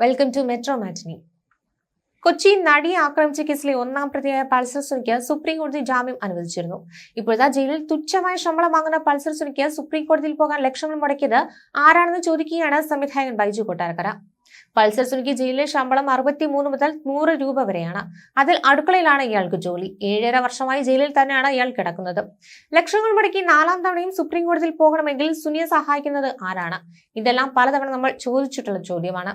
Welcome to metro matinee Kochi നടിയെ ആക്രമിച്ച കേസിലെ ഒന്നാം പ്രതിയായ പൾസർ സുനിക്ക് സുപ്രീം കോടതി ജാമ്യം അനുവദിച്ചിരുന്നു. ഇപ്പോഴത്തെ ജയിലിൽ തുച്ഛമായ ശമ്പളം വാങ്ങുന്ന പൾസർ സുനിക്ക് സുപ്രീം കോടതിയിൽ പോകാൻ ലക്ഷങ്ങൾ മുടക്കിയത് ആരാണെന്ന് ചോദിക്കുകയാണ് സംവിധായകൻ ബൈജു കൊട്ടാരക്കര. പൾസർ സുനിക്ക് ജയിലിലെ ശമ്പളം അറുപത്തി മൂന്ന് മുതൽ നൂറ് രൂപ വരെയാണ്. അതിൽ അടുക്കളയിലാണ് ഇയാൾക്ക് ജോലി. ഏഴര വർഷമായി ജയിലിൽ തന്നെയാണ് ഇയാൾ കിടക്കുന്നത്. ലക്ഷങ്ങൾ മുടക്കി നാലാം തവണയും സുപ്രീം കോടതിയിൽ പോകണമെങ്കിൽ സുനിയെ സഹായിക്കുന്നത് ആരാണ്? ഇതെല്ലാം പലതവണ നമ്മൾ ചോദിച്ചിട്ടുള്ള ചോദ്യമാണ്.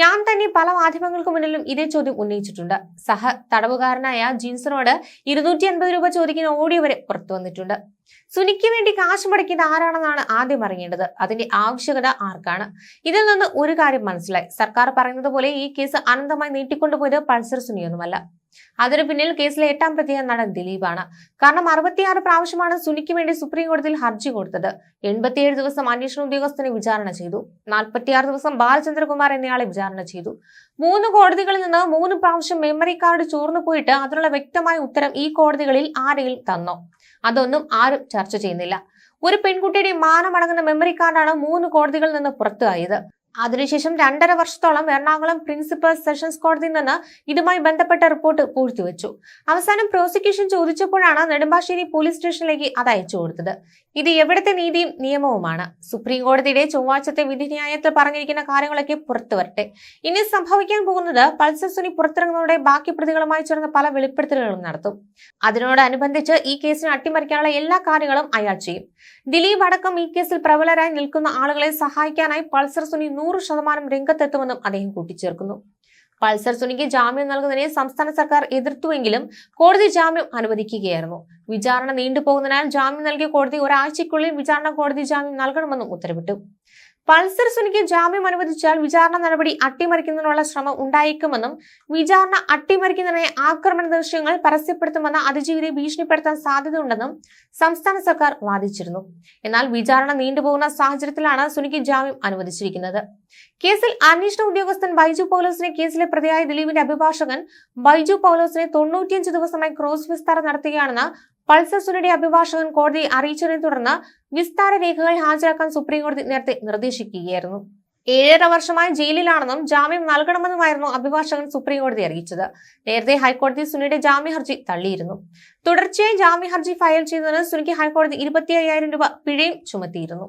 ഞാൻ തന്നെ പല മാധ്യമങ്ങൾക്ക് മുന്നിലും ഇതേ ചോദ്യം ഉന്നയിച്ചിട്ടുണ്ട്. സഹ തടവുകാരനായ ജീൻസനോട് ഇരുന്നൂറ്റി അൻപത് രൂപ ചോദിക്കുന്ന ഓഡിയോ വരെ പുറത്തു വന്നിട്ടുണ്ട്. സുനിക്ക് വേണ്ടി കാശ് മുടക്കിയത് ആരാണെന്നാണ് ആദ്യം അറിയേണ്ടത്? അതിന്റെ ആവശ്യകത ആർക്കാണ്? ഇതിൽ നിന്ന് ഒരു കാര്യം മനസ്സിലായി. സർക്കാർ പറയുന്നത് പോലെ ഈ കേസ് അനന്തമായി നീട്ടിക്കൊണ്ടുപോയത് പൾസർ സുനിയൊന്നുമല്ല. അതിനു പിന്നിൽ കേസിലെ എട്ടാം പ്രതി നടൻ ദിലീപാണ്. കാരണം അറുപത്തിയാറ് പ്രാവശ്യമാണ് സുനിക്ക് വേണ്ടി സുപ്രീം കോടതിയിൽ ഹർജി കൊടുത്തത്. എൺപത്തിയേഴ് ദിവസം അന്വേഷണ ഉദ്യോഗസ്ഥനെ വിചാരണ ചെയ്തു. നാൽപ്പത്തിയാറ് ദിവസം ബാലചന്ദ്രകുമാർ എന്നയാളെ വിചാരണ ചെയ്തു. മൂന്ന് കോടതികളിൽ നിന്ന് മൂന്ന് പ്രാവശ്യം മെമ്മറി കാർഡ് ചോർന്നു പോയിട്ട് അതിനുള്ള വ്യക്തമായ ഉത്തരം ഈ കോടതികളിൽ ആരെങ്കിലും തന്നോ? അതൊന്നും ആരും ചർച്ച ചെയ്യുന്നില്ല. ഒരു പെൺകുട്ടിയുടെ മാനമടങ്ങുന്ന മെമ്മറി കാർഡാണ് മൂന്ന് കോടതികളിൽ നിന്ന് പുറത്തായത്. അതിനുശേഷം രണ്ടര വർഷത്തോളം എറണാകുളം പ്രിൻസിപ്പൽ സെഷൻസ് കോടതിയിൽ നിന്ന് ഇതുമായി ബന്ധപ്പെട്ട റിപ്പോർട്ട് പൂഴ്ത്തിവെച്ചു. അവസാനം പ്രോസിക്യൂഷൻ ചോദിച്ചപ്പോഴാണ് നെടുമ്പാശ്ശേരി പോലീസ് സ്റ്റേഷനിലേക്ക് അത് അയച്ചു കൊടുത്തത്. ഇത് എവിടുത്തെ നീതിയും നിയമവുമാണ്. സുപ്രീം കോടതിയുടെ ചൊവ്വാഴ്ചത്തെ വിധിന്യായത്തിൽ പറഞ്ഞിരിക്കുന്ന കാര്യങ്ങളൊക്കെ പുറത്തു വരട്ടെ. ഇനി സംഭവിക്കാൻ പോകുന്നത് പൾസർ സുനി പുറത്തിറങ്ങുന്നതോടെ ബാക്കി പ്രതികളുമായി ചേർന്ന് പല വെളിപ്പെടുത്തലുകളും നടത്തും. അതിനോടനുബന്ധിച്ച് ഈ കേസിനെ അട്ടിമറിക്കാനുള്ള എല്ലാ കാര്യങ്ങളും അയാൾ ചെയ്യും. ദിലീപ് അടക്കം ഈ കേസിൽ പ്രബലരായി നിൽക്കുന്ന ആളുകളെ സഹായിക്കാനായി പൾസർ സുനി നൂറ് ശതമാനം രംഗത്തെത്തുമെന്നും അദ്ദേഹം കൂട്ടിച്ചേർക്കുന്നു. പൾസർ സുനിക്ക് ജാമ്യം നൽകുന്നതിനെ സംസ്ഥാന സർക്കാർ എതിർത്തുവെങ്കിലും കോടതി ജാമ്യം അനുവദിക്കുകയായിരുന്നു. വിചാരണ നീണ്ടുപോകുന്നതിനാൽ ജാമ്യം നൽകിയ കോടതി ഒരാഴ്ചയ്ക്കുള്ളിൽ വിചാരണ കോടതി ജാമ്യം നൽകണമെന്നും ഉത്തരവിട്ടു. പൾസർ സുനിക്ക് ജാമ്യം അനുവദിച്ചാൽ വിചാരണ നടപടി അട്ടിമറിക്കുന്നതിനുള്ള ശ്രമം ഉണ്ടായേക്കുമെന്നും വിചാരണ അട്ടിമറിക്കുന്നതിനെ ആക്രമണ ദൃശ്യങ്ങൾ പരസ്യപ്പെടുത്തുമെന്ന അതിജീവിതെ ഭീഷണിപ്പെടുത്താൻ സാധ്യതയുണ്ടെന്നും സംസ്ഥാന സർക്കാർ വാദിച്ചിരുന്നു. എന്നാൽ വിചാരണ നീണ്ടുപോകുന്ന സാഹചര്യത്തിലാണ് സുനിക്ക് ജാമ്യം അനുവദിച്ചിരിക്കുന്നത്. കേസിൽ അന്വേഷണ ഉദ്യോഗസ്ഥൻ ബൈജു പൗലോസിനെ കേസിലെ പ്രതിയായ ദിലീപിന്റെ അഭിഭാഷകൻ ബൈജു പൗലോസിനെ തൊണ്ണൂറ്റിയഞ്ച് ദിവസമായി ക്രോസ് വിസ്താരം നടത്തുകയാണെന്ന് പൾസർ സുനിയുടെ അഭിഭാഷകൻ കോടതിയെ അറിയിച്ചതിനെ തുടർന്ന് വിസ്താര രേഖകൾ ഹാജരാക്കാൻ സുപ്രീംകോടതി നേരത്തെ നിർദ്ദേശിക്കുകയായിരുന്നു. ഏഴര വർഷമായി ജയിലിലാണെന്നും ജാമ്യം നൽകണമെന്നുമായിരുന്നു അഭിഭാഷകൻ സുപ്രീംകോടതി അറിയിച്ചത്. നേരത്തെ ഹൈക്കോടതി സുനിയുടെ ഹർജി തള്ളിയിരുന്നു. തുടർച്ചയായി ഹർജി ഫയൽ ചെയ്തതിന് സുനിക്ക് ഹൈക്കോടതി ഇരുപത്തി രൂപ പിഴയും ചുമത്തിയിരുന്നു.